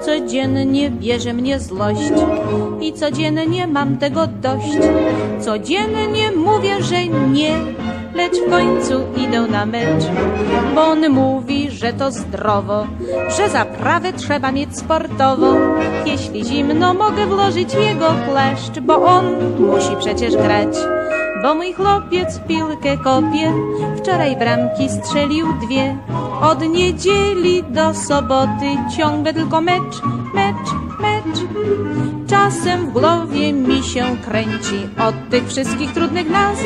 Codziennie bierze mnie złość i codziennie mam tego dość. Codziennie mówię, że nie, lecz w końcu idę na mecz. Bo on mówi, że to zdrowo, że zaprawę trzeba mieć sportowo. Jeśli zimno, mogę włożyć jego kleszcz, bo on musi przecież grać. Bo mój chłopiec piłkę kopie, wczoraj bramki strzelił dwie. Od niedzieli do soboty ciągle tylko mecz, mecz, mecz. Czasem w głowie mi się kręci od tych wszystkich trudnych nazw.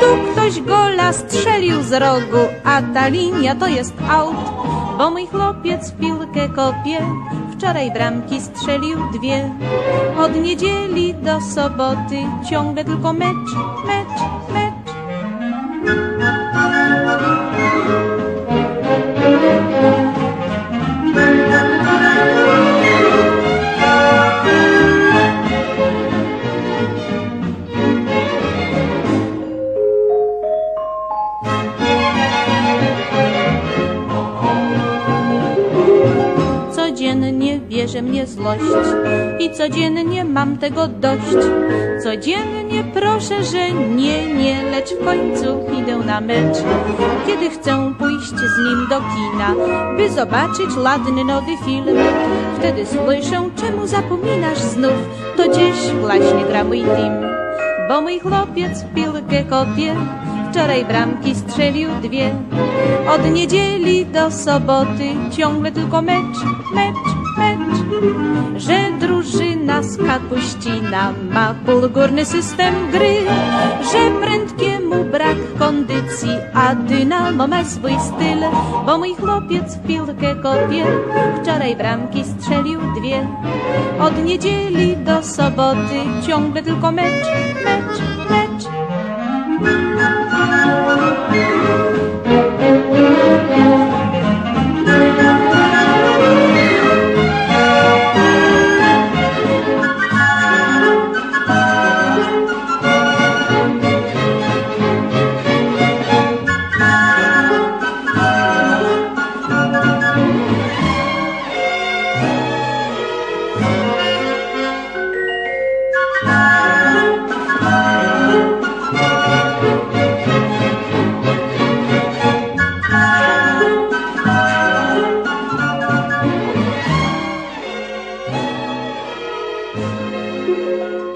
Tu ktoś gola strzelił z rogu, a ta linia to jest aut. Bo mój chłopiec piłkę kopie, wczoraj bramki strzelił dwie. Od niedzieli do soboty ciągle tylko mecz, mecz. Bierze mnie złość i codziennie mam tego dość. Codziennie proszę, że nie, nie, lecz w końcu idę na mecz. Kiedy chcę pójść z nim do kina, by zobaczyć ładny nowy film, wtedy słyszę, czemu zapominasz znów, to dziś właśnie gra mój team. Bo mój chłopiec piłkę kopie, wczoraj bramki strzelił dwie. Od niedzieli do soboty ciągle tylko mecz, mecz. Że drużyna z Kapuścina ma pulgurny system gry, że prędkiemu brak kondycji, a dynamo ma swój styl. Bo mój chłopiec w piłkę kopie, wczoraj bramki strzelił dwie. Od niedzieli do soboty ciągle tylko mecz, mecz, mecz. Música